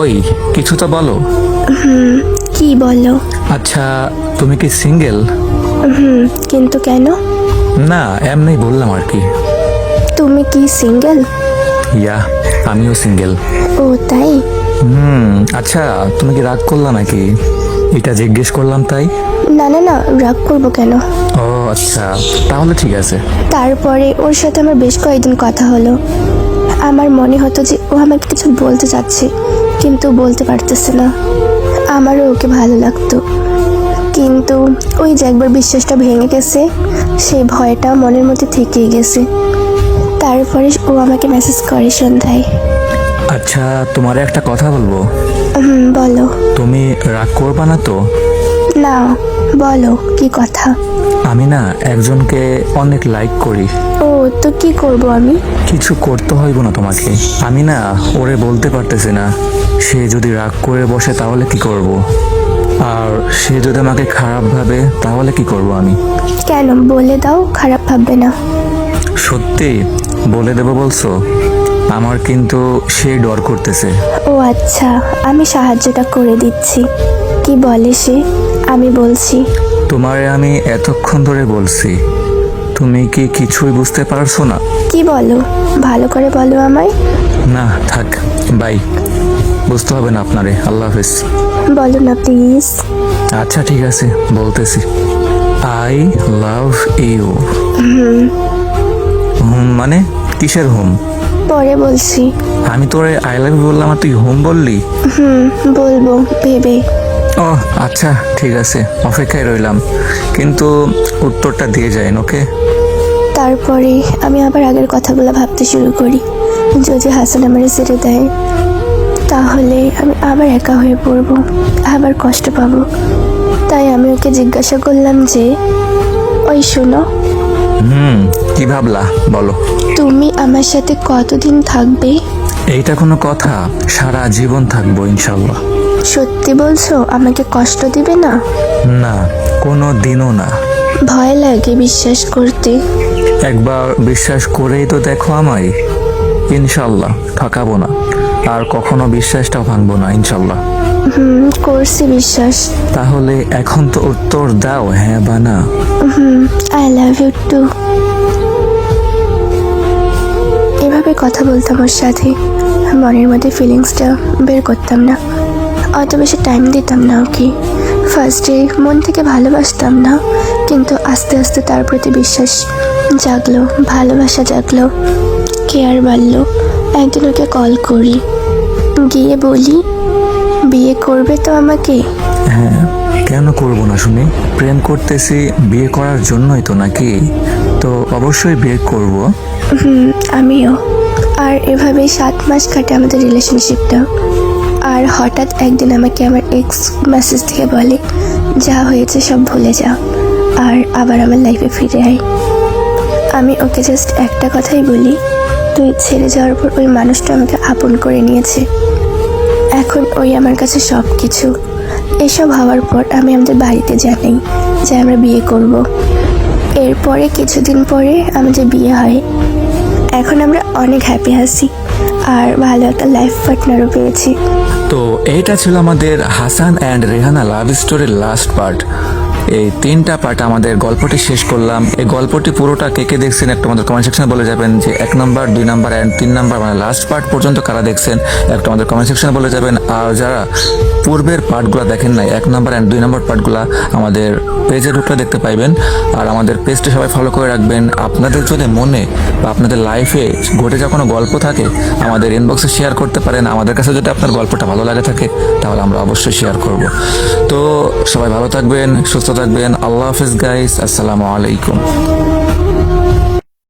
ওই কিছু তো বলো। কি বলো? আচ্ছা তুমি কি সিঙ্গেল? হুম কিন্তু কেন? না এমনি বললাম আর কি। তুমি কি সিঙ্গেল? ইয়া আমিও সিঙ্গেল। ও তাই? হুম আচ্ছা তুমি কি রাগ করলা নাকি? এটা জিজ্ঞেস করলাম তাই? না না না রাগ করব কেন? ও আচ্ছা তাহলে ঠিক আছে। তারপরে ওর সাথে আমার বেশ কয়েকদিন কথা হলো। আমার মনে হতো যে ও আমাকে কিছু বলতে চাচ্ছে। কিন্তু বলতে পারতেছে না। আমারও ওকে ভালো লাগতো। কিন্তু ওই যে একবার বিশ্বাসটা ভেঙে গেছে সেই ভয়টা মনের মধ্যে থেকেই গেছে। তারপরে ও আমাকে মেসেজ করে সন্ধ্যায়। আচ্ছা তোমার একটা কথা বলব? বলো। তুমি রাগ করবা না তো? না বলো কি কথা? আমি না একজনকে অনেক লাইক করি। ও তো কি করব আমি? কিছু করতে হইব না তোমাকে। আমি না ওরে বলতে পারতেছি না। সে যদি রাগ করে বসে তাহলে কি করব? আর সে যদি আমাকে খারাপ ভাবে তাহলে কি করব আমি? কেন? বলে দাও খারাপ ভাববে না। সত্যি? বলে দেবো বলছো? আমার কিন্তু সে ডর করতেছে। ও আচ্ছা আমি সাহায্যটা করে দিচ্ছি। কি বলে সে? আমি বলছি। তোমারে আমি এতক্ষণ ধরে বলছি। তুমি কি কিছুই বুঝতে পারছ না? কি বলো? ভালো করে বলো আমায়। না থাক বাই। বুঝতে হবে না আপনারে আল্লাহ হাফেজ। বলো না প্লিজ আচ্ছা ঠিক আছে বলতেছি। I love you hmm. মানে কিসের হোম? পরে বলছি। আমি তোরে আই লাভ বললাম আর তুই হোম বললি? হুম বলব ভেবে। ও আচ্ছা ঠিক আছে অপেক্ষায় রইলাম। কিন্তু উত্তরটা দিয়ে যায় ওকে? তারপরে আমি আবার আগের কথাগুলো ভাবতে শুরু করি। যদি হাসান আমার ছেড়ে দেয় তাহলে আমি আবার একা হয়ে পড়ব আবার কষ্ট পাবো। তাই আমি ওকে জিজ্ঞাসা করলাম যে ওই শোনো হুম কি ভাবলা বলো? তুমি আমার সাথে কতদিন থাকবে? এইটা কোনো কথা সারা জীবন থাকব ইনশাল্লাহ সত্যি বলছো আমাকে কষ্ট দিবে না? না কোনো দিনও না। ভয় লাগে বিশ্বাস করতে। একবার বিশ্বাস করেই তো দেখো আমায়। ইনশাল্লাহ ঠকাবো না। আর কখনো বিশ্বাসটাও ভাঙবো না ইনশাল্লাহ। হুম করছি বিশ্বাস। তাহলে এখন তো উত্তর দাও হ্যাঁ বা না? Hmm I love you too এভাবে কথা বলতাম ওর সাথে। মনের মধ্যে ফিলিংসটা বের করতাম না। অত বেশি টাইম দিতাম না ওকে। ফার্স্টে মন থেকে ভালোবাসতাম না কিন্তু আস্তে আস্তে তার প্রতি বিশ্বাস জাগলো ভালোবাসা জাগলো কেয়ার বাড়লো। একদিন ওকে কল করি গিয়ে বলি বিয়ে করবে তো আমাকে? হ্যাঁ কেন করব না শুনি? প্রেম করতেছি বিয়ে করার জন্যই তো নাকি? তো অবশ্যই বিয়ে করব। হুম আমিও। আর এভাবেই সাত মাস কাটে আমাদের রিলেশনশিপটা আর হঠাৎ একদিন আমাকে আমার এক্স মেসেজ থেকে বলে, যা হয়েছে সব ভুলে যা আর আবার আমার লাইফে ফিরে আয়। আমি ওকে জাস্ট একটা কথাই বলি, তুই ছেড়ে যাওয়ার পর ওই মানুষটা আমাকে আপন করে নিয়েছে। এখন ওই আমার কাছে সব কিছু এসব হওয়ার পর আমি আমাদের বাড়িতে জানাই যে আমরা বিয়ে করব। এরপরে কিছুদিন পরে আমাদের বিয়ে হয়। এখন আমরা অনেক হ্যাপি আছি। আর ভালো একটা লাইফ পার্টনারও পেয়েছি। তো এটা ছিল আমাদের হাসান অ্যান্ড রেহানা লাভ স্টোরির লাস্ট পার্ট এই তিনটা পার্ট আমাদের গল্পটি শেষ করলাম। এই গল্পটি পুরোটা কে কে দেখছেন একটু আমাদের কমেন্ট সেকশনে বলে যাবেন যে এক নম্বর দুই নাম্বার অ্যান্ড তিন নম্বর মানে লাস্ট পার্ট পর্যন্ত কারা দেখছেন একটু আমাদের কমেন্ট সেকশনে বলে যাবেন। আর যারা পূর্বের পার্টগুলো দেখেন নাই, এক নম্বর অ্যান্ড দুই নম্বর পার্টগুলো আমাদের পেজে ঢুকলে দেখতে পাইবেন। আর আমাদের পেজটি সবাই ফলো করে রাখবেন। আপনাদের যদি মনে বা আপনাদের লাইফে ঘটে যাওয়া কোনো গল্প থাকে, আমাদের ইনবক্সে শেয়ার করতে পারেন। আমাদের কাছে যদি আপনার গল্পটা ভালো লাগে থাকে, তাহলে আমরা অবশ্যই শেয়ার করব। তো সবাই ভালো থাকবেন সুস্থ থাকবেন। আল্লাহ হাফিজ গাইস আসসালামু আলাইকুম।